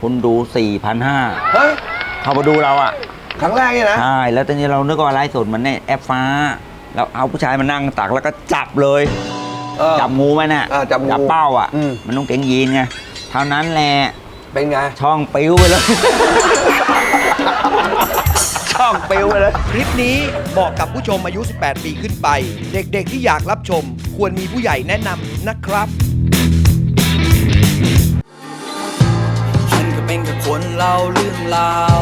คนดูสี่พันห้าเฮ้ยเข้ามาดูเราอะครั้งแรกเนี่ยนะ ใช่แล้วตอนนี้เรานึกว่าไลฟ์สดมันในแอปฟ้าเราเอาผู้ชายมานั่งตักแล้วก็จับเลย เออ จับงูมันน่ะอ่าจับงูเป้าอะ อืม มันต้องเก่งยีนไงเท่านั้นแหละเป็นไง ช่องปิ้วไปเลย ช่องปิ้วไปเลย คลิปนี้เหมาะกับผู้ชมอายุ 18 ปีขึ้นไป เด็กๆที่อยากรับชม ควรมีผู้ใหญ่แนะนำนะครับ เป็นเล่าเรื่องราว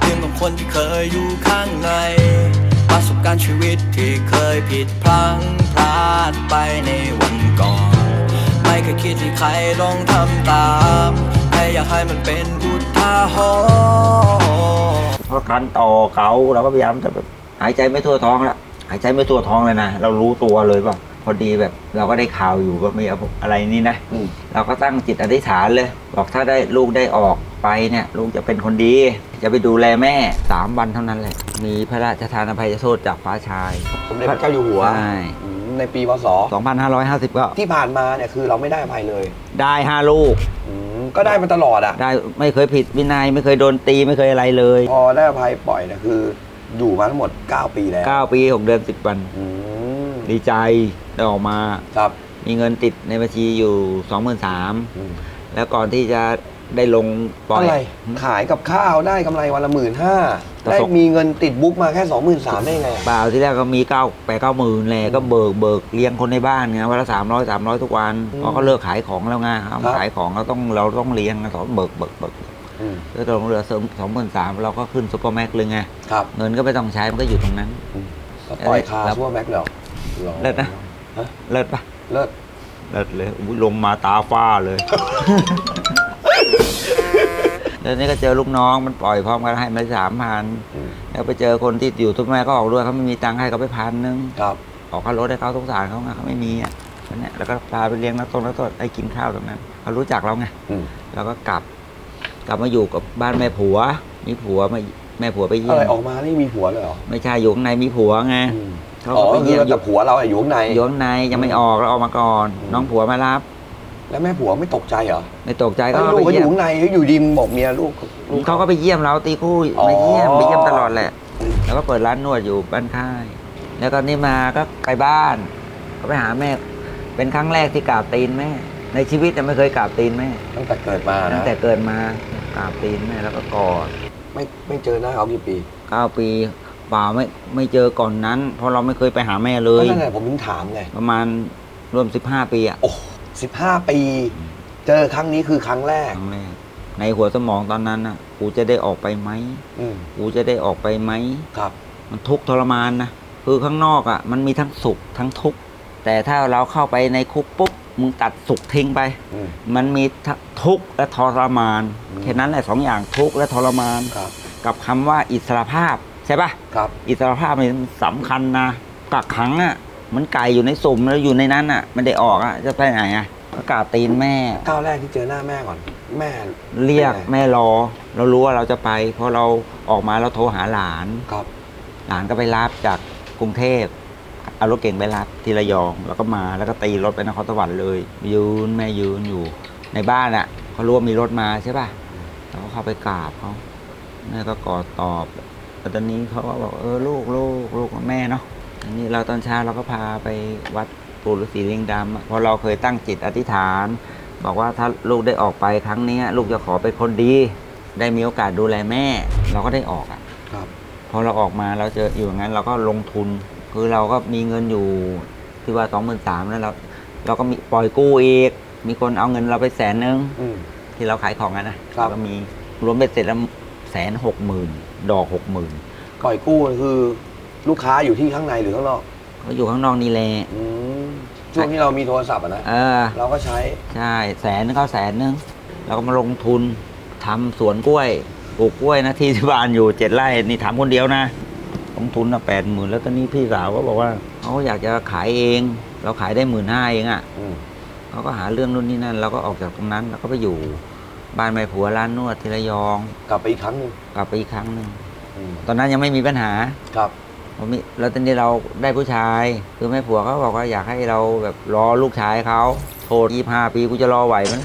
เรื่องของคนที่เคยอยู่ข้างใน ประสบการณ์ชีวิตที่เคยผิดพลั้งพลาดไปในวันก่อน ไม่เคยคิดที่ใครลองทำตามแค่อยากให้มันเป็นอุทาหรณ์เพราะการต่อเขาเราก็พยายามจะแบบหายใจไม่ทั่วท้องแล้วหายใจไม่ทั่วท้องเลยนะ เรารู้ตัวเลยว่า พอดีแบบเราก็ได้ข่าวอยู่ก็ไม่เอาอะไรนี่นะอืม เราก็ตั้งจิตอธิษฐานเลย บอกถ้าได้ลูกได้ออกไปเนี่ยลูกจะเป็นคนดี จะไปดูแลแม่สามวันเท่านั้นแหละ มีพระราชทานอภัยโทษจากฟ้าชายสมเด็จพระเจ้าอยู่หัวใช่อืมในปีพศ2550 ก็ที่ผ่านมาเนี่ยคือเราไม่ได้อภัยเลยได้ห้าลูก อืมก็ได้มาตลอดอะ ได้ไม่เคยผิดวินัยไม่เคยโดนตีไม่เคยอะไรเลย พอได้อภัยปล่อยเนี่ยคือ อยู่มาทั้งหมด 9 ปีแล้ว9 ปี 6 เดือน 10 วัน อืมดีใจ ได้ออกมาครับมีเงินติดในบัญชีอยู่23,000อืมแล้วก่อนที่จะได้ลงปล่อยอะไรขายกับข้าวได้กำไรวันละหมื่นห้าประได้สบมีเงินติดบุ๊กมาแค่สองหมื่นสามได้ไงอะเปล่าที่แรกก็มีเก้าแปดเก้าหมื่นแหละก็เบิกเบิกเลี้ยงคนในบ้านไงวันละสามร้อยสามร้อยทุกวันอืมพอเขาเลิกขายของแล้วไงเขาครับขายของเราต้องเราต้องเลี้ยงสอนเบิกเบิกเบิกอืมแล้วตรงเหลือสองหมื่นสามเราก็ขึ้นซุปเปอร์แม็กซ์เลยไงครับเงินก็ไม่ต้องใช้มันก็อยู่ตรงนั้นก็ปล่อยคาแล้วชั่วแม็กเลยเหรอหรอเลิศนะฮะ เลิศปะเลิศเลิศเลยอุ๊ยลมมาตาฟ้าเลย แล้วนี่ก็เจอลูกน้องมันปล่อยพร้อมกันให้มาสามพันอืมแล้วไปเจอคนที่อยู่ทุกแม่ก็ออกด้วยเขาไม่มีตังค์ให้เขาไปพันนึงครับออกค่ารถให้เขาสงสารเขาไงเขาไม่มีอะวันเนี้ยแล้วก็พาไปเลี้ยงนักตรงนักโทษให้กินข้าวตรงนั้นเขารู้จักเราไงอืมแล้วก็กลับ กลับมาอยู่กับบ้านแม่ผัว มีผัวมาแม่ผัวไปเยี่อะยไรมออกมานี่มีผัวเลยเหรอไม่ใช่อยู่ข้างในมีผัวไง อืม เขาอ๋อก็ไปคืเยี่ยอมอแต่ยู่ผัวเราอะอยู่ข้างในอยู่ข้างในยังไม่ออกแล้วออกมาก่อนอืมน้องผัวมารับ แล้วแม่ผัวไม่ตกใจเหรอไม่ตกใจไอ้ก็ลูกไปเขาอเยี่ยยู่มข้างในเขาอยู่ดิมบอกเมียลูกลูก เขาก็ไปเยี่ยมเราตีคู่อ๋อไปเยี่ยมไปเยี่ยมตลอดแหละ แล้วก็เปิดร้านนวดอยู่บ้านค่าย แล้วตอนนี้มาก็ไปบ้าน ก็ไปหาแม่ เป็นครั้งแรกที่กราบตีนแม่ ในชีวิตยังไม่เคยกราบตีนแม่ตั้งแต่เกิดมาตั้นะงแต่เกิดมากราบตีนแม่แล้วก็กอดไม่ไม่เจอหน้าเขากี่ปี เก้าปี เปล่าไม่ไม่เจอก่อนนั้น เพราะเราไม่เคยไปหาแม่เลก็ย นั่นแหละผมถึงถามไงประมาณรวม 15 ปีอะโอ้สิบห้าปี เจอครั้งนี้คือครั้งแรกครั้งแรกในหัวสมองตอนนั้นน่ะกูจะได้ออกไปไหมอืมกูจะได้ออกไปไหม ครับ มันทุกข์ทรมานนะคือข้างนอกอะ่ะ มันมีทั้งสุขทั้งทุกข์แต่ถ้าเราเข้าไปในคุกปุ๊บมึงตัดสุขทิ้งไป อืม มันมีทั้งทุกข์และทรมานอืม แค่นั้นแหละสองอย่างทุกข์และทรมาน ครับ กับคำว่าอิสรภาพ ใช่ปะครับ อิสรภาพมันสำคัญนะกักขังอะ่ะเหมันไก่อยู่ในสุ่มแล้วอยู่ในนั้นอะ่ะไม่ได้ออกอะ่ะจะไปไหนอะ่ะก็กราบตีนแม่ ก้าวแรกที่เจอหน้าแม่ก่อน แม่เรียกเป็นไงแม่รอ เรารู้ว่าเราจะไปพอเราออกมาเราโทรหาหลาน ครับหลานก็ไปรับจากกรุงเทพเอารถเก่งไปรับที่ระยอง แล้วก็มาแล้วก็ตีรถไปนครสวรรค์เลย ยืนแม่ยืนอยู่ ในบ้านอะเขารู้ว่ามีรถมาใช่ป่ะเราก็เข้าไปกราบเขาแม่ก็กอดตอบ แล้วตอนนี้เขาก็บอกเออลูกลูกลูกกับแม่เนาะอันนี้เราตอนเช้าเราก็พาไปวัดปู่ฤาษีลิงดำอะเพราะเราเคยตั้งจิตอธิษฐาน บอกว่าถ้าลูกได้ออกไปครั้งเนี้ยลูกจะขอเป็นคนดี ได้มีโอกาสดูแลแม่ เราก็ได้ออกอะครับพอเราออกมาเราเจออยู่อย่างนั้น เราก็ลงทุน คือเราก็มีเงินอยู่ที่ว่าสองหมื่นสามแล้วเราเราก็มีปล่อยกู้อีก มีคนเอาเงินเราไปแสนนึงอืม ที่เราขายของกันนะครับ ก็มีรวมเป็นเสร็จแล้วแสนหกหมื่น ดอกหกหมื่นปล่อยกู้คือลูกค้าอยู่ที่ข้างในหรือข้างนอกก็อยู่ข้างนอกนี่แหละอืมช่วงที่เรามีโทรศัพท์อะนะเออ เราก็ใช้ใช่แสนนึงเขาแสนนึงเราก็มาลงทุนทำสวนกล้วยปลูกกล้วยนะที่ที่บ้านอยู่เจ็ดไร่นี่ทำคนเดียวนะลงทุนนะแปดหมื่นแล้วตอนนี้พี่สาวก็บอกว่าเขาอยากจะขายเอง เราขายได้หมื่นห้าเองอะ่ะอืมเขาก็หาเรื่องนู่นนี่นั่นเราก็ออกจากตรงนั้นเราก็ไปอยู่ บ้านแม่ผัวร้านนวดที่ระยอง กลับไปอีกครั้งหนึ่งกลับไปอีกครั้งหนึ่งอืมตอนนั้นยังไม่มีปัญหาครับพอมีแล้วตอนนี้เราได้ผู้ชาย คือแม่ผัวเขาบอกว่าอยากให้เราแบบรอลูกชายเขาโทษยี่ห้าปีกูจะรอไหวไหมย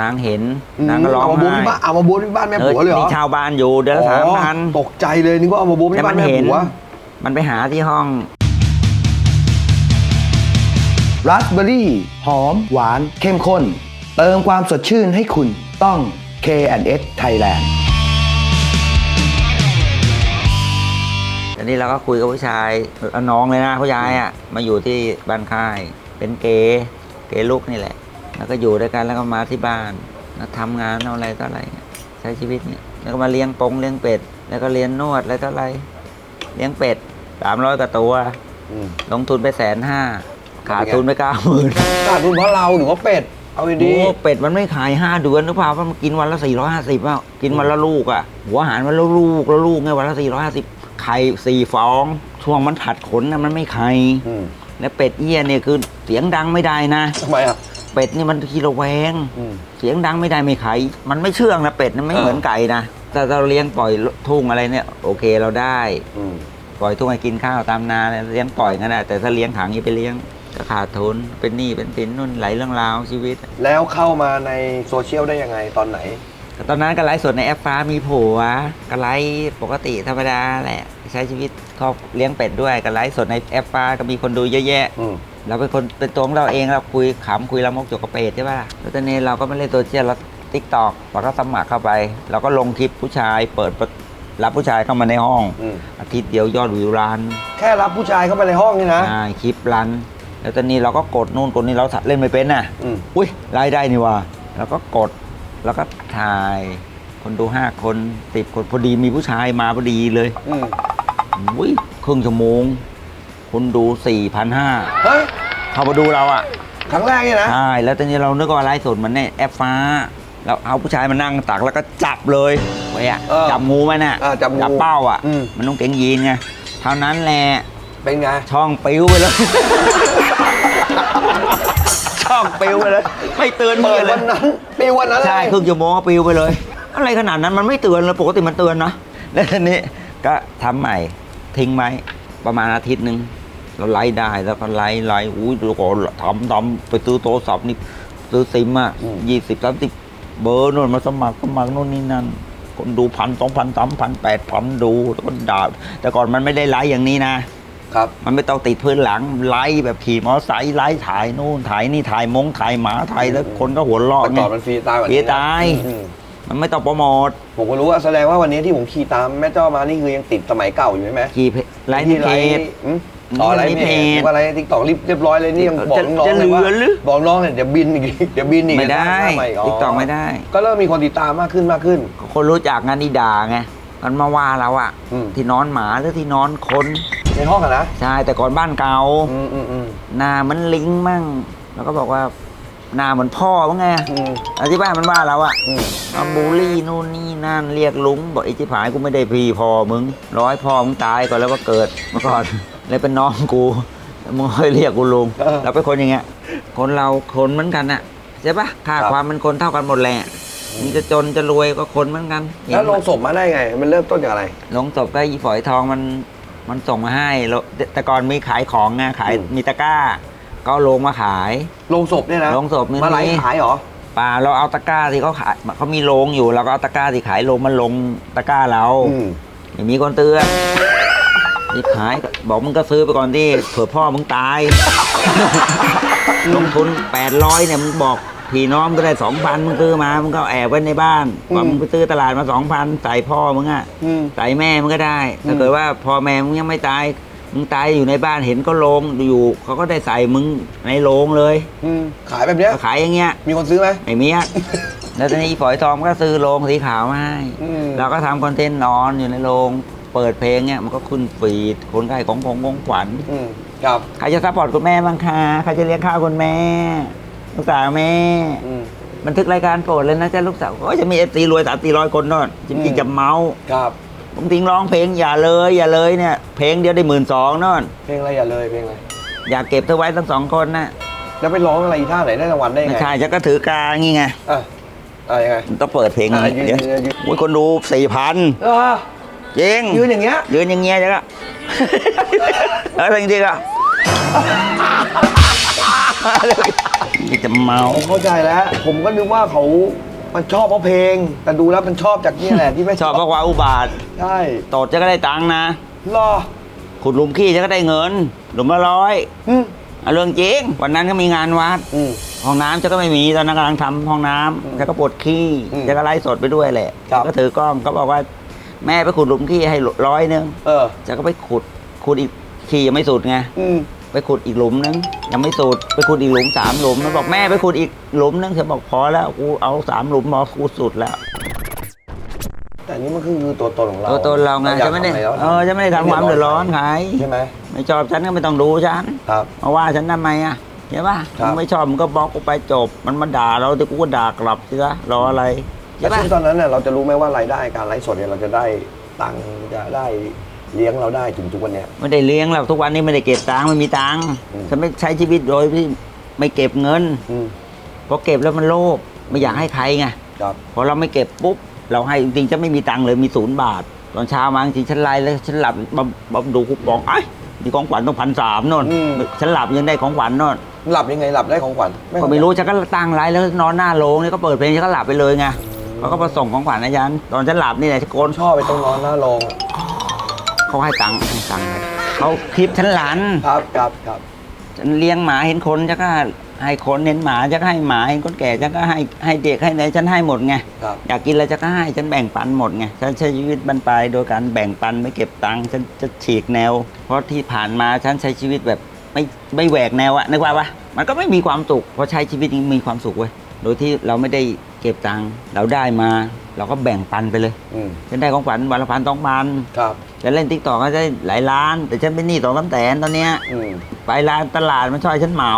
นางเห็นนางก็ร้องเอามาบูมไห้ที่บ้านเอามาบูมที่บ้านแม่ผัวเลยเหรมีอชาวบ้านอยู่เดือนละสามพันอ๋อตกใจเลยนึกว่าเอามาบูมแต่ที่บ้ามันนแม่เห็นผัวมันไปหาที่ห้อง ราสเบอร์รี่ หอม หวาน เข้มข้น เติมความสดชื่นให้คุณ ต้อง K&S Thailand ทีนี้เราก็คุยกับผู้ชายเอาน้องเลยนะผู้ชายอะมาอยู่ที่บ้านค่าย เป็นเกย์เกย์ลูกนี่แหละ แล้วก็อยู่ด้วยกันแล้วก็มาที่บ้านแล้วทำงานเอาอะไรต่ออะไรเงี้ยใช้ชีวิตเนี่ยแล้วก็มาเลี้ยงปงเลี้ยงเป็ด แล้วก็เรียนนวดอะไรต่ออะไรเลี้ยงเป็ดสามร้อยกว่าตัวอืมลงทุนไปแสนห้าขาดทุนไปเก้าหมื่นขาดทุนเพราะเราหรือว่าเป็ด เอาดี โอ้เป็ดมันไม่ขายห้าเดือนหรือเปล่าเพราะมันกินวันละสี่ร้อยห้าสิบอะกินวันละลูกอะ หัวอาหารวันละลูกละลูกไงวันละสี่ร้อยห้าสิบไข่สี่ฟอง ช่วงมันถัดขนนะมันไม่ไข่ๆอืม และเป็ดเอี้ยเนี่ยคือเสียงดังไม่ได้นะ ทำไมอะ เป็ดนี่มันขี้ระแวง อืมเสียงดังไม่ได้ไม่ไข่มันไม่เชื่องนะเป็ดนะไม่เออเหมือนไก่นะแต่เราเลี้ยงปล่อยทุ่งอะไรเนี่ย โอเคเราได้ อืม ปล่อยทุ่งให้กินข้าวตามนาเนี่ยเลี้ยงปล่อยกันนะแต่ถ้าเลี้ยงขังอย่าไปเลี้ยง ก็ขาดทุนเป็นหนี้เป็นสินนู่นไหลเรื่องราวชีวิต แล้วเข้ามาในโซเชียลได้ยังไงตอนไหน ตอนนั้นก็ไลฟ์สดในแอปฟ้ามีผัวก็ไลฟ์ปกติธรรมดาแหละ ใช้ชีวิตครอบเลี้ยงเป็ดด้วยก็ไลฟ์สดในแอปฟ้าก็มีคนดูเยอะแยะอืม เราเป็นคนเป็นตัวของเราเองเราคุยขำคุยละมกจกกระเป็ดใช่ป่ะแล้วตอนนี้เราก็ไม่เล่นโซเชียลเราติ๊กตอกเราก็สมัครเข้าไป เราก็ลงคลิปผู้ชาย เปิดประรับผู้ชายเข้ามาในห้องอืม อาทิตย์เดียวยอดวิวรันแค่รับผู้ชายเข้าไปในห้องนี่นะใช่คลิปรัน แล้วตอนนี้เราก็กดนู่นกดนี่เราเล่นไม่เป็นน่ะอืม อุ้ยรายได้นี่ว่าแล้วก็กดแล้วก็ถ่าย คนดูห้าคนสิบคนพอดีมีผู้ชายมาพอดีเลยอืมอุ้ยครึ่งชั่วโมง คนดูสี่พันห้าเฮ้ยเข้ามาดูเราอะ ครั้งแรกเนี่ยนะ ใช่ แล้วตอนนี้เรานึกว่าไลฟ์สดเหมันในแอปฟ้า เราเอาผู้ชายมานั่งตักแล้วก็จับเลยไว้อะเออจับงูมันน่ะอ่าจับงูจับเป้าอะ อืม มันต้องเก่งยีนไงเท่านั้นแหละ เป็นไง ช่องปิวไปเลย ช่องปิวไปเลย ไม่เตือนเปิเมื่ดอเลวัยนนั้นปีวันนั้นเลยใช่ครึ่งชั่วโมงก็ปิวไปเลย อะไรขนาดนั้นมันไม่เตือนเลยปกติมันเตือนนะแล้วทีนี้ก็ทำใหม่ทิ้งไว้ประมาณอาทิตย์หนึ่งเราไล่ได้แล้วก็ไล่ไล่อุ้ยแล้วก็ทำทำไปซื้อโทรศัพท์นี่ซื้อซิมอะยี่สิบสามสิบเบอร์นู่นมาสมัครสมัครนู่นนี่นั่นคนดูพันสองพันสามพันแปดพันดูแล้วก็ด่าแต่ก่อนมันไม่ได้ไลฟ์อย่างนี้นะ ครับ มันไม่ต้องติดพื้นหลังไล่แบบขี่มอเตอร์ไซค์ไล่ถ่ายนู่นถ่ายนี่ถ่ายมงถ่ายหมาถ่ายแล้วคนก็หัวเราะแต่ไงก่อนมันฟรีตายกว่าฟรีนี้นะตาย อืมมันไม่ต้องโปรโมทผมก็รู้ว่าแสดงว่าวันนี้ที่ผมขี่ตามแม่เจ้ามานี่คือยังติดสมัยเก่าอยู่ใช่ไหมขี่เพไลฟ์ในที่เพจ อืมต่ออะไรในเพเพจจว่าอะไรติ๊กต็อกเรียบร้อยเลยนี่ยังบอกจะน้องจะๆเลยว่าเหลือหรือ บอกน้องเนี่ยเดี๋ยวบินอีกเดี๋ยวบินอีกไม่ได้หน้าใหม่ติ๊กต็อกไม่ได้ ก็เริ่มมีคนติดตามมากขึ้นมากขึ้น คนรู้จักงานนี่ด่าไง มันมาว่าเราอะอืม ที่นอนหมาหรือที่นอนคนในห้องอะนะใช่แต่ก่อนบ้านเก่าอืมอืมอืมหน้ามันลิงมั่ง แล้วก็บอกว่าหน้าเหมือนพ่อมั้งไงอืมอธิบายมันว่าเราอะ อืมมาบูลลี่นู่นนี่นั่นเรียกลุงบอกไอ้จิผายกูไม่ได้พี่พอมึงร้อยพ่อมึงตายก่อนแล้วก็เกิดเมื่อก่อนเลยเป็นน้องกูมึงค่อยเรียกกูลุงเออเราเป็นคนอย่างเงี้ยคนเราคนเหมือนกันน่ะใช่ปะค่าครับความเป็นคนเท่ากันหมดแหละ นี่จะจนจะรวยก็คนเหมือนกันแล้วลงศพมาได้ไง มันเริ่มต้นจากอะไรลงศพก็ยีฝอยทองมันมันส่งมาให้แล้วแต่ก่อนมีขายของไงขายอืมมีตะกร้า ก็เอาลงมาขายลงศพเนี่ยนะโรงศพนี่มาไลฟ์ขายเหรอป่าเราเอาตะกร้าที่เขาขายเขามีโรงอยู่เราก็เอาตะกร้าที่ขายโรงมาลงตะกร้าเราอืมไม่มีคนเตือนที่ขายก็บอกมึงก็ซื้อไปก่อนที่เผื่อพ่อมึงตายลงทุน800เนี่ยมึงบอก พี่น้องก็ได้2,000มึงซื้อมามึงก็แอบไว้ในบ้านว่ามึงไปซื้อตลาดมา2,000ใส่พ่อมึงอะอืม ใส่แม่มึงก็ได้อืถ้ามเกิดว่าพ่อแม่มึงยังไม่ตายมึงตายอยู่ในบ้านเห็นก็โรงอยู่ เขาก็ได้ใส่มึงในโรงเลยอืมขายแบบเนี้ย ก็ขายอย่างเงี้ย มีคนซื้อไหมไม่มีอะแล้วตอนนี้อีฝอยทองก็ซื้อโรงสีขาวมาให้อืม เราก็ทำคอนเทนต์นอนอยู่ในโรงเปิดเพลงเนี่ยมันก็ขึ้นฟีดคนใกล้ของของของขวัญอืมครับ ใครจะซัพพอร์ตคุณแม่บ้างคะใครจะเลี้ยงข้าวคุณแม่ ลูกสาวแม่ อืม บันทึกรายการโปรดเลยนะจ๊ะลูกสาวโอ้ยจะมีเอฟซีรวยสามสี่ร้อยคนนอนจอืริงมๆจะเมาส์ครับผมทิ้งร้องเพลงอย่าเลย อย่าเลยเนี่ย เพลงเดียวได้หมื่นสองนอน เพลงอะไรอย่าเลยเพลงอะไรอยากเก็บเธอไว้ทั้งสองคนนะแล้วไปร้องอะไรอีท่าไหนได้รางวัลได้ไม่ไงใช่จะก็ถือกางี้ไงอะอะยังไงต้องเปิดเพลงอะนี้ยืนเดี๋ยวยืนยืน โอ้ยคนดูสี่พันเออจริง ยืนอย่างเงี้ย ยืนอย่างเงี้ยจ้ะก็เออจริงๆ อะจะเมาผมเข้าใจแล้ว ผมก็นึกว่าเขามันชอบเพราะเพลง แต่ดูแล้วมันชอบจากเนี่ยแหละที่ไม่ชอบเพราะว่าอุบาทใช่โตดจะก็ได้ตังค์นะ รอขุดหลุมขี้จะก็ได้เงิน หลุมละร้อยอืม เอาเรื่องจริง วันนั้นก็มีงานวัด อืม ห้องน้ำจะก็ไม่มีตอนนั้นกำลังทำห้องน้ำจะก็ปวดขี้อืมจะก็ไล่สดไปด้วยแหละครับก็ถือกล้องก็บอกว่า แม่ไปขุดหลุมขี้ให้ร้อยนึงเออ จะก็ไปขุดขุดอีกขี้ยังไม่สุดไง อืม ไปขุดอีกหลุมนึงยังไม่สุดไปขุดอีกหลุมสามหลุมมันบอกแม่ไปขุดอีกหลุมนึงเธอบอกพอแล้วกูเอาสามหลุมพอกูสุดแล้วแต่นี่มันคือตัวตนของเราตัวตนเราไงอยากจะไม่ได้ทำอะรแล้วเออจะไม่ได้ทำความเดือดร้อนใครใช่ไหมไม่ชอบฉันก็ไม่ต้องดูฉันครับมาว่าฉันทำไมอะใช่ป่ะครับมึงไม่ชอบมึงก็บล็อกกูไปจบ มันมาด่าเราแต่กูก็ด่ากลับสิละรออะไรใช่แล้วป่ะซึ่งตอนนั้นเนี่ยเราจะรู้ไหมว่ารายได้การไลฟ์สดเนี่ยเราจะได้ตังค์จะได้ เลี้ยงเราได้ถึงทุกวันเนี้ย ไม่ได้เลี้ยงหรอกทุกวันนี้ไม่ได้เก็บตังค์ไม่มีตังค์อืม ฉันไม่ใช้ชีวิตโดยที่ไม่เก็บเงินอืมพอเก็บแล้วมันโลภไม่อยากให้ใครไงครับพอเราไม่เก็บปุ๊บเราให้จริงๆจะไม่มีตังค์เลยมีศูนย์บาท ตอนเช้ามาจริงๆฉันไล่แล้วฉันหลับมามาดูคูปองไอ้ยมีของขวัญต้องพันสามนนฉันหลับยังได้ของขวัญนนหลับยังไงหลับได้ของขวัญก็ไม่รู้ฉันก็ตั้งไลน์แล้วนอนหน้าโรงนี่ก็เปิดเพลงฉันก็หลับไปเลยไงเขาก็มาส่งของขวัญให้ฉันตอนฉันหลับนี่แหละฉันโกนชอบไปตรงนอนหน้าโรงอะ เขาให้ตังค์ให้ตังค์เขาคลิปฉันหลานครับครับครับฉันเลี้ยงหมาเห็นคนฉันก็ให้คนเห็นหมาฉันก็ให้หมาเห็นคนแก่ฉันก็ให้ให้เด็กให้ไหนฉันให้หมดไงครับอยากกินอะไรฉันก็ให้ฉันแบ่งปันหมดไงฉันใช้ชีวิตบรรปลายโดยการแบ่งปันไม่เก็บตังค์ฉันจะฉีกแนว เพราะที่ผ่านมาฉันใช้ชีวิตแบบไม่ไม่แหวกแนวอะนึกว่าปะมันก็ไม่มีความสุขเพราะใช้ชีวิตนี้มีความสุขเว้ยโดยที่เราไม่ได้ เก็บตังค์เราได้มา เราก็แบ่งปันไปเลยอืมฉันได้ของขวัญวันละพันสองพันครับ ฉันเล่นทิกตอกก็ได้หลายล้าน แต่ฉันเป็นหนี้สองสามแสนตอนเนี้ยอืมไปร้านตลาดมันช่วยฉันเหมา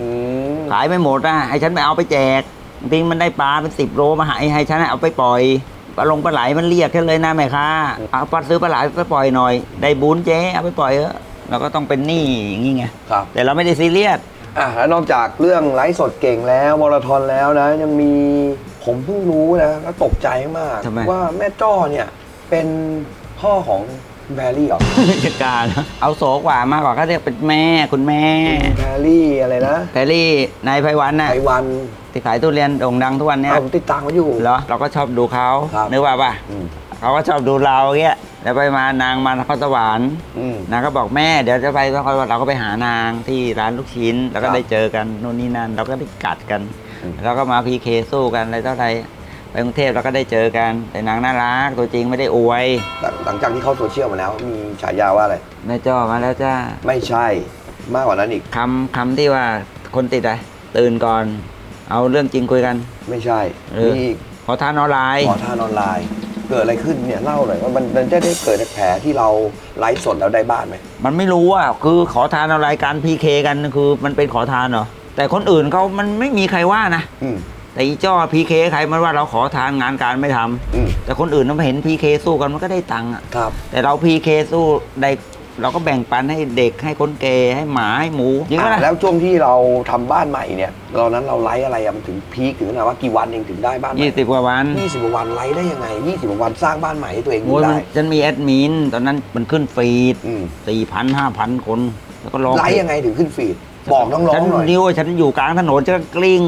อืมขายไม่หมดอะให้ฉันไปเอาไปแจกบางทีมันได้ปลาเป็นสิบโลมาให้ให้ฉันเอาไปปล่อยปลาลงปลาไหลมันเรียกแค่เลยนะแม่ค้าเอาปลาซื้อปลาไหลไปปล่อยหน่อย ได้บุญเจ๊เอาไปปล่อยเออะเราก็ต้องเป็นหนี้อย่างงี้ไง ครับ แต่เราไม่ได้ซีเรียส อะแล้วนอกจากเรื่องไลฟ์สดเก่งแล้วมาราธอนแล้วนะ ยังมีผมเพิ่งรู้นะแล้วตกใจมาก ทำไม ว่าแม่จ้อเนี่ยเป็นพ่อของแบรี่เหรอจัดการเอาโสกว่ามากกว่าก็เรียกเป็นแม่คุณแม่แบรี่อะไรนะแพรรี่นายไพวันน่ะไพวันที่ขายทุเรียนโด่งดังทุกวันเนี้ยเอาผมติดตามเขาอยู่ เหรอเราก็ชอบดูเขาครับนึกว่าป่ะ อืม เขาก็ชอบดูเราเงี้ยแล้วไปมานางมานครสวรรค์อืม นางก็บอกแม่เดี๋ยวจะไปนครสวรรค์เราก็ไปหานางที่ร้านลูกชิ้น แล้วก็ครับได้เจอกันโน่นนี่นั่นเราก็ได้กัดกัน อืม แล้วก็มาพีเคสู้กันอะไรเท่าไรไปกรุงเทพเราก็ได้เจอกันแต่นางน่ารักตัวจริงไม่ได้อวยหลังหลังจากที่เข้าโซเชียลมาแล้ว มีฉายาว่าอะไร แม่จ้อมาแล้วจ้าไม่ใช่มากกว่านั้นอีก คำคำที่ว่าคนติดอะไรตื่นก่อน เอาเรื่องจริงคุยกัน ไม่ใช่เออ มีอีกขอทานออนไลน์ ขอทานออนไลน์ เกิดอะไรขึ้นเนี่ยเล่าหน่อยว่ามันมันจะได้เกิดจากแผลที่เราไลฟ์สดแล้วได้บ้านไหมมันไม่รู้อะคือขอทานออนไลน์การพีเคกันคือมันเป็นขอทานเหรอแต่คนอื่นเขามันไม่มีใครว่านะอืม แต่อีจ้อพีเคใครมันว่าเราขอทานงานการไม่ทำอืม แต่คนอื่นเราเห็นพีเคสู้กันมันก็ได้ตังค์อะครับ แต่เราพีเคสู้ได้ เราก็แบ่งปันให้เด็กให้คนแก่ให้หมาให้หมูจริงไหมอะล่ะแล้วช่วงที่เราทำบ้านใหม่เนี่ยตอนนั้นเราไลฟ์อะไรอะมันถึงพีคถึงขนาดว่ากี่วันเองถึงได้บ้านใหม่ยี่สิบกว่าวันยี่สิบกว่าวันไลฟ์ได้ยังไงยี่สิบกว่าวันสร้างบ้านใหม่ให้ตัวเองโอ้ยมันได้ฉันมีแอดมินตอนนั้นมันขึ้นฟีดอืม สี่พันห้าพันคน แล้วก็ร้องไลฟ์ยังไงถึงขึ้นฟีด บอกน้องฉันๆหน่อยนิ้วฉันอยู่กลางถนนฉันก็กลิ้ง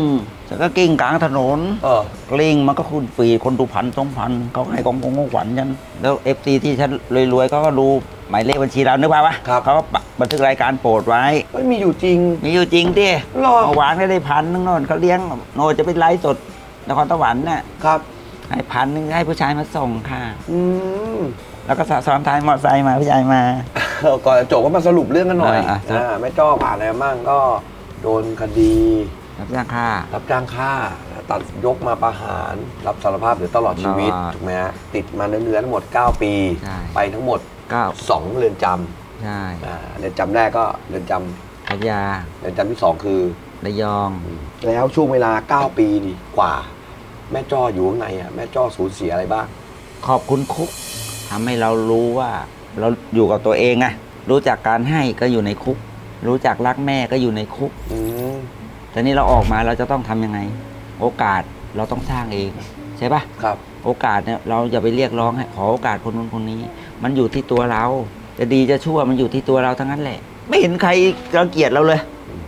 ฉันก็กลิ้งกลางถนน เออ กลิ้งมันก็ขึ้นฟีดคนดูพันสองพันเขาให้กองกองของขวัญฉัน แล้วเอฟซีที่ฉันรวยๆเขาก็ดู หมายเลขบัญชีเรานึกว่าปะครับ เขาก็บันทึกรายการโปรดไว้ ไม่มีอยู่จริง มีอยู่จริงที่หรอ เมื่อวานก็ได้พันนึงโน่นเขาเลี้ยงโนจะไปไลฟ์สดนครสวรรค์น่ะครับ ให้พันนึงให้ผู้ชายมาส่งค่ะ อืม แล้วก็ซ้อนท้ายมอเตอร์ไซค์มาผู้ชายมาก่อนจะจบก็มาสรุปเรื่องกันหน่อยอ่าอ่าอ่าแม่จ้อผ่านอะไรมาบ้างก็โดนคดี รับจ้างค่ารับจ้างฆ่า ตัดยกมาประหาร รับสารภาพหรือตลอดชีวิต ตลอดถูกไหมฮะติดมาเนื้อๆทั้งหมด 9 ปี ใช่ ไปทั้งหมด ก็2เรือนจใช่ำอ่าเรือนจำแรกก็เรือนจำพัทยาเรือนจำที่2คือ ระยอง แล้วช่วงเวลา 9 ปีดีกว่า แม่จ้ออยู่ข้างในอะแม่จ้อสูญเสียอะไรบ้าง ขอบคุณคุกทำให้เรารู้ว่า เราอยู่กับตัวเองไงรู้จักการให้ก็อยู่ในคุก รู้จักรักแม่ก็อยู่ในคุกอืมแต่นี่เราออกมาเราจะต้องทำยังไง โอกาสเราต้องสร้างเอง ใช่ปะครับ โอกาสเนี่ยเราอย่าไปเรียกร้องให้ขอโอกาสคนนู้นคนนี้ มันอยู่ที่ตัวเรา จะดีจะชั่วมันอยู่ที่ตัวเราทั้งนั้นแหละ ไม่เห็นใครรังเกียจเราเลย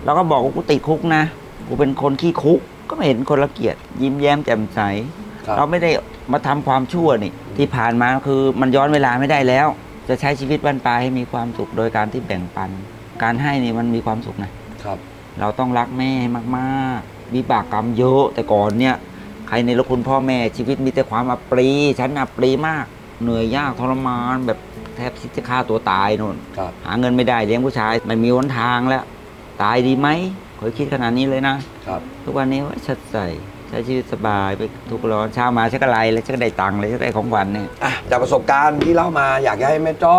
เราก็บอกว่ากูติดคุกนะ กูเป็นคนขี้คุก ก็ไม่เห็นคนละเกียดยิ้มแย้มแจ่มใส ครับ เราไม่ได้มาทำความชั่วนี่ ที่ผ่านมาคือมันย้อนเวลาไม่ได้แล้ว จะใช้ชีวิตบรรปลายให้มีความสุขโดยการที่แบ่งปัน การให้นี่มันมีความสุขนะ ครับ เราต้องรักแม่ให้มากๆ วิบากกรรมเยอะ แต่ก่อนเนี่ย ใครในรคุณพ่อแม่ชีวิตมีแต่ความอับปรี ฉันอับปรีมาก เหนื่อยยากทรมานแบบแทบคิดจะฆ่าตัวตายนู่น ครับ หาเงินไม่ได้เลี้ยงผู้ชายไม่มีหนทางแล้ว ตายดีไหมเคยคิดขนาดนี้เลยนะ ครับ ทุกวันนี้ว่าชัดใส่ใช้ชีวิตสบายไปทุกร้อนเช้ามาฉันก็ไล่แล้วฉันก็ได้ตังค์เลยฉันก็ได้ของขวัญเนี่ย อะจากประสบการณ์ที่เล่ามาอยากจะให้แม่จ้อ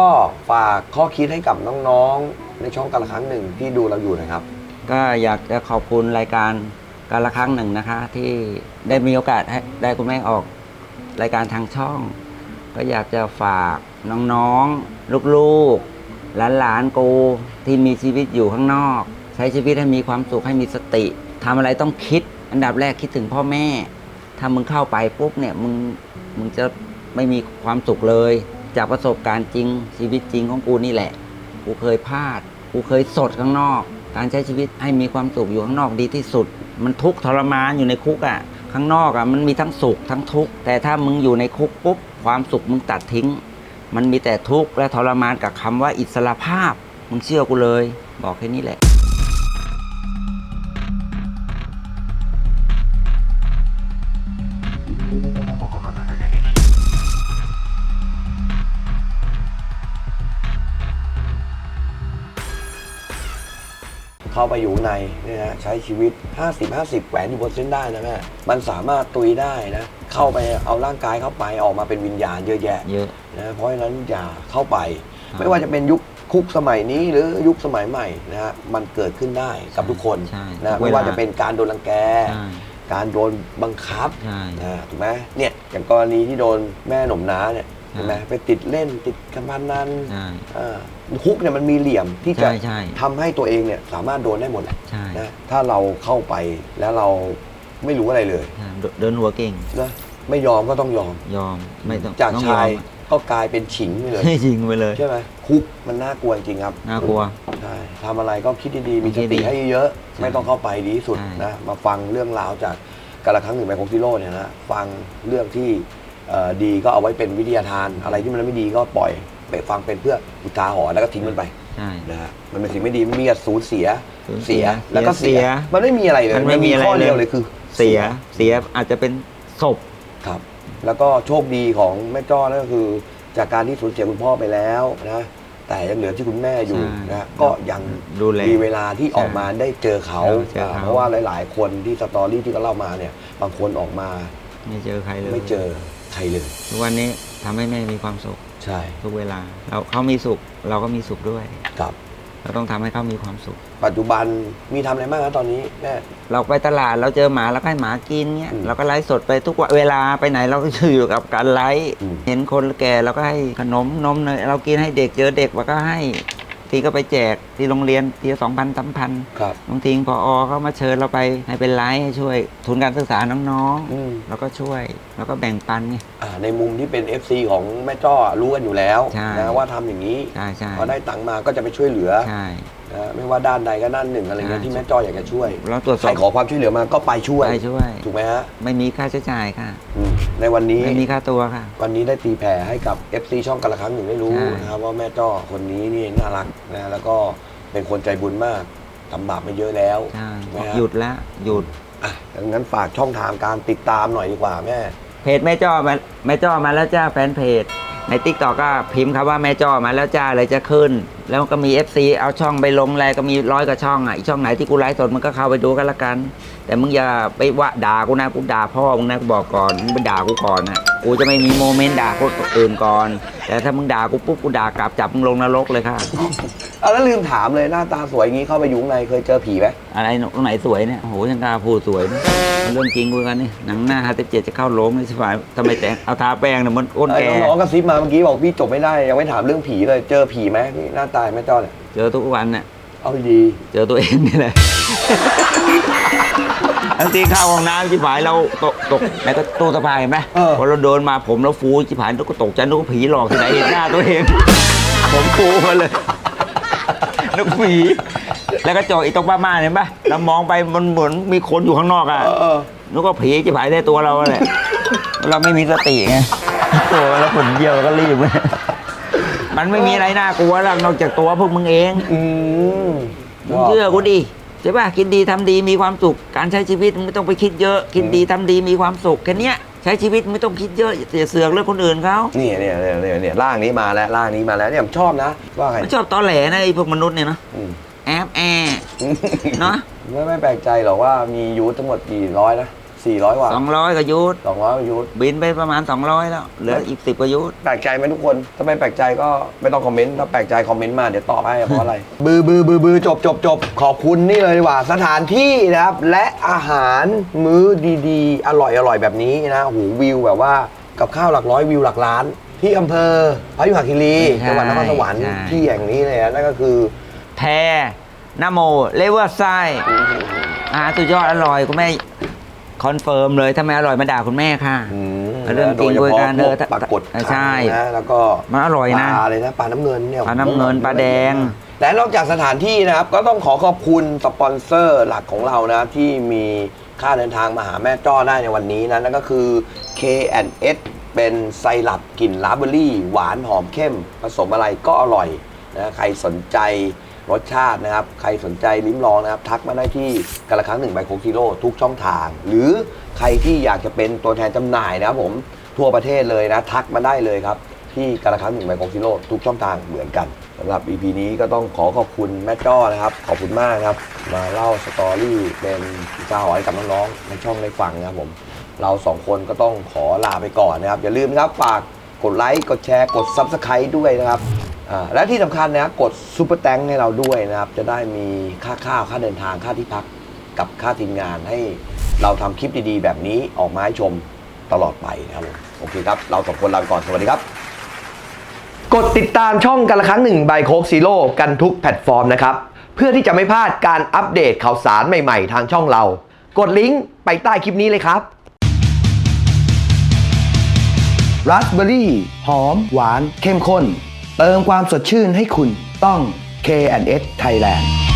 ฝากข้อคิดให้กับน้องๆ ในช่องกันละครั้งหนึ่งที่ดูเราอยู่นะครับ ก็อยากจะขอบคุณรายการการละครั้งหนึ่งนะคะ ที่ได้มีโอกาสให้ได้คุณแม่ออกรายการทางช่อง ก็อยากจะฝากน้องๆ ลูกๆ หลานๆ กูที่มีชีวิตอยู่ข้างนอก ใช้ชีวิตให้มีความสุขให้มีสติทำอะไรต้องคิด อันดับแรกคิดถึงพ่อแม่ ถ้ามึงเข้าไปปุ๊บเนี่ยมึงมึงจะไม่มีความสุขเลย จากประสบการณ์จริง ชีวิตจริงของกูนี่แหละ กูเคยพลาด กูเคยสดข้างนอก การใช้ชีวิตให้มีความสุขอยู่ข้างนอกดีที่สุด มันทุกข์ทรมานอยู่ในคุกอะ่ะ ข้างนอกอะ่ะมันมีทั้งสุขทั้งทุกข์แต่ถ้ามึงอยู่ในคุกปุ๊บ ความสุขมึงตัดทิ้ง มันมีแต่ทุกข์และทรมานกับคำว่าอิสระภาพ มึงเชื่อกูเลย บอกแค่นี้แหละเข้าไปอยู่ในเนี่ยนะใช้ชีวิต 50 50 แหวนอยู่บนเส้นได้นะแม่ มันสามารถตุยได้นะ เข้าไปเอาร่างกายเข้าไปออกมาเป็นวิญญาณเยอะแยะเยอะนะเพราะฉะนั้นอย่าเข้าไปครับไม่ว่าจะเป็นยุคคุกสมัยนี้หรือยุคสมัยใหม่นะฮะมันเกิดขึ้นได้กับทุกคนใช่นะทุกเวลาไม่ว่าจะเป็นการโดนรังแกใช่การโดนบังคับใช่นะถูกไหมเนี่ยอย่างกรณีที่โดนแม่หนุ่มน้าเนี่ยใช่ไหมไปติดเล่นติดการพนันใช่อ่าคุกเนี่ยมันมีเหลี่ยมที่จะใช่ใช่ทำให้ตัวเองเนี่ยสามารถโดนได้หมดแหละใช่นะถ้าเราเข้าไปแล้วเรา ไม่รู้อะไรเลยใช่เดินหัวเก่ง นะไม่ยอมก็ต้องยอม ยอมไม่ต้องจากต้องชายอมก็กลายเป็นฉิงไปเลย ให้ยิงไปเลย ใช่ไหมคุกมันน่ากลัวจริงครับน่ากลัว ใช่ทำอะไรก็คิดดีๆ มีสคิดดีติให้เยอะใช่ไม่ต้องเข้าไปดีที่สุดใช่นะ มาฟังเรื่องราวจากการละครั้งหนึ่งไมโครซิโร่เนี่ยนะฟังเรื่องที่เอ่อดีก็เอาไว้เป็นวิทยาทาน อะไรที่มันไม่ดีก็ปล่อยไปฟังเป็นเพื่ออุทาหรณ์แล้วก็ทิ้งมันไปใช่ นะฮะมันเป็นสิ่งไม่ดีมันมีแต่สูญเสียสูญเสียแล้วก็เสียเสียมันไม่มีอะไรเลยมันไม่มีอะไรข้อเดียวเลยเลยคือ เสียเสียอาจจะเป็นศพ ครับ แล้วก็โชคดีของแม่จ้อนั่นก็คือ จากการที่สูญเสียคุณพ่อไปแล้วนะแต่ยังเหลือที่คุณแม่อยู่ใช่นะก็ยังดูแลมีเวลาที่ออกมาได้เจอเขาเจอเขาเพราะว่าหลาย ๆ คนที่สตอรี่ที่เขาเล่ามาเนี่ย บางคนออกมาไม่เจอใครเลยไม่เจอใครเลยทุกวันนี้ทำให้แม่มีความสุขใช่ทุกเวลา เราเขามีสุขเราก็มีสุขด้วย ครับ เราต้องทำให้เขามีความสุข ปัจจุบันมีทำอะไรบ้างครับตอนนี้แม่ เราไปตลาดเราเจอหมาเราก็ให้หมากินเงี้ยอืมเราก็ไลฟ์สดไปทุกวันเวลาไปไหนเราก็อยู่กับการไลฟ์อืม เห็นคนแก่เราก็ให้ขนมนมเนยเรากินให้เด็กเจอเด็กเราก็ให้ทีก็ไปแจก ที่โรงเรียนทีสองพันสามพันครับ บางทีพออเขามาเชิญเราไปให้เป็นไลฟ์ให้ช่วย ทุนการศึกษาน้องอืมๆเราก็ช่วยเราก็แบ่งปันไง อ่าในมุมที่เป็น FC ของแม่จ้อรู้กันอยู่แล้วใช่ นะว่าทำอย่างนี้ใช่ใช่พอได้ตังค์มาก็จะไปช่วยเหลือใช่ นะไม่ว่าด้านใดก็ด้านหนึ่งอะไรเงี้ยใช่ ที่แม่จ้ออยากจะช่วยเราตรวจสใคอรบขอความช่วยเหลือมาก็ไปช่วย ไปช่วย ถูกไหมฮะไม่มีค่าใช้จ่ายค่ะ อืมในวันนี้ ไม่มีค่าตัวค่ะ วันนี้ได้ตีแผ่ให้กับ FC ช่องกันละครั้งหนึ่งได้รู้ใช่นะครับว่าแม่จ้อคนนี้นี่น่ารักนะแล้วก็ เป็นคนใจบุญมากทำบาปมาเยอะแล้วใช่ถูกไหมฮะหยุดละหยุด อะดังนั้นฝากช่องทางการติดตามหน่อยดีกว่าแม่ เพจแม่จ้อมาแม่จ้อมาแล้วจ้าแฟนเพจ ในติ๊กต็อกก็พิมพ์คำว่าแม่จ้อมาแล้วจ้าเลยจะขึ้น แล้วก็มี FC เอาช่องไปลงอะไรก็มีร้อยกว่าช่องอะอีกช่องไหนที่กูไลฟ์สดมันก็เข้าไปดูกันละกัน แต่มึงอย่าไปว่าด่ากูนะกูด่าพ่อมึงนะกูบอกก่อนมึงไปด่ากูก่อนนะกูจะไม่มีโมเมนต์ด่าคนอื่นก่อน แต่ถ้ามึงด่ากูปุ๊บกูด่ากลับจับมึงลงนรกเลยค่ะ เอาแล้วลืมถามเลยหน้าตาสวยอย่างนี้เข้าไปอยุ่ข้างในเคยเจอผีไหมอะไรตรงไหนสวยเนี่ยโอ้โหยังกล้าพูดสวยนะมันเรื่องจริงกูกันนี่หนังหน้าฮาติเจ็ดจะเข้าโรงเลยใช่ไหมทำไมแต่งเอาทาแป้งเนี่ยมันอ้นเอ้ยแก่น้องๆกระซิบมาเมื่อกี้บอกพี่จบไม่ได้ยังไม่ถามเรื่องผีเลยเจอผีไหมพี่หน้าตายแม่จ้อเนี่ยเจอทุกวันเนี่ยเอาดีเจอตัวเองนี่แหละ บางทีเข้าห้องน้ำจิ๋ายเราตกตกในก็ตู้สะพายเห็นไหมพอเราเดินมาผมเราฟูจิ๋ายเราก็ตกใจนึกว่าผีหลอกที่ไหนเห็นหน้าตัวเอง ผมฟูมาเลยนึกผี แล้วก็จอดอีตรงบ้านๆเห็นปะเรามองไปมันเหมือนมีคนอยู่ข้างนอกอะเออ นึกว่าผีจะผายในตัวเราแหละเราไม่มีสติไงตัวแล้วผลเดียวก็รีบมันไม่มีอะไรน่ากลัวหรอกนอกจากตัวพวกมึงเองอืมมึงเชื่อกูดิ ใช่ป่ะกินดีทำดีมีความสุข การใช้ชีวิตไม่ต้องไปคิดเยอะ กินดีทำดีมีความสุขแค่เนี้ยใช้ชีวิตไม่ต้องคิดเยอะอย่าเสือกเรื่องคนอื่นเขานี่เนี่ยเนี่ยเนี่ยเนี่ยร่างนี้มาแล้วร่างนี้มาแล้วเนี่ยผมชอบนะว่าไงไม่ชอบตอแหลนะไอ้พวกมนุษย์เนี่ยเนาะอืมแอบแอบเนาะไม่ไม่แปลกใจหรอกว่ามียูททั้งหมดกี่ร้อยนะ สี่ร้อยกว่าสองร้อยกับยุทธสองร้อยยูทบินไปประมาณ 200 แล้ว เหลืออีกสิบกว่ายุทธแปลกใจไหมทุกคน ถ้าไม่แปลกใจก็ไม่ต้องคอมเมนต์ ถ้าแปลกใจคอมเมนต์มาเดี๋ยวตอบให้เพราะอะไร บือบือบือบือจบจบจบขอบคุณนี่เลยดีกว่า สถานที่นะครับ และอาหารมื้อดีๆ อร่อยอร่อยแบบนี้นะโหวิวแบบว่ากับข้าวหลักร้อยวิวหลักล้าน ที่อำเภอพยุหคีรีจังหวัดนครสวรรค์ที่แห่งนี้เลยนะนั่นก็คือแพรนาโมเลเวอร์ไซอาหารสุดยอดอร่อยคุณแม่ คอนเฟิร์มเลยถ้าไม่อร่อยมาด่าคุณแม่ค่ะ อืมเรื่องจริงโดยเฉพาะคุยกันพวกเออปลากดใช่คังนะแล้วก็มันอร่อยนะ ปลาอะไรนะปลาน้ำเงินเนี่ยปลาน้ำเงินปลาแดง และนอกจากสถานที่นะครับ ก็ต้องขอขอบคุณสปอนเซอร์หลักของเรานะ ที่มีค่าเดินทางมาหาแม่จ้อได้ในวันนี้นะ นั่นก็คือ K&S เป็นไซรัปกลิ่นลาเบอรี่ หวานหอมเข้ม ผสมอะไรก็อร่อยนะใครสนใจ รสชาตินะครับ ใครสนใจลิ้มลองนะครับ ทักมาได้ที่กันละครั้งหนึ่งใบโคกซิโร่ทุกช่องทาง หรือใครที่อยากจะเป็นตัวแทนจำหน่ายนะครับผมทั่วประเทศเลยนะ ทักมาได้เลยครับ ที่กันละครั้งหนึ่งใบโคกซิโร่ทุกช่องทางเหมือนกันสำหรับ EP นี้ก็ต้องขอขอบคุณแม่จ้อนะครับ ขอบคุณมากครับ มาเล่าสตอรี่เป็นอุทาหรณ์ให้กับน้องๆในช่องได้ฟังนะครับผม เราสองคนก็ต้องขอลาไปก่อนนะครับ อย่าลืมนะครับฝากกดไลค์ กดแชร์ กด Subscribe ด้วยนะครับ อ่าและที่สำคัญนะครับกดซูเปอร์แตงให้เราด้วยนะครับ จะได้มีค่าข้าวค่าเดินทางค่าที่พักกับค่าทีมงานให้เราทำคลิปดีๆ แบบนี้ออกมาให้ชมตลอดไปนะครับผมโอเคครับ เราสองคนลาไปก่อน สวัสดีครับ กดติดตามช่องกันละครั้งหนึ่งบายโคกซีโร่กันทุกแพลตฟอร์มนะครับ เพื่อที่จะไม่พลาดการอัปเดตข่าวสารใหม่ๆ ทางช่องเรา กดลิงก์ไปใต้คลิปนี้เลยครับ ราสเบอร์รี่ หอม หวาน เข้มข้น เติมความสดชื่นให้คุณต้อง K&S Thailand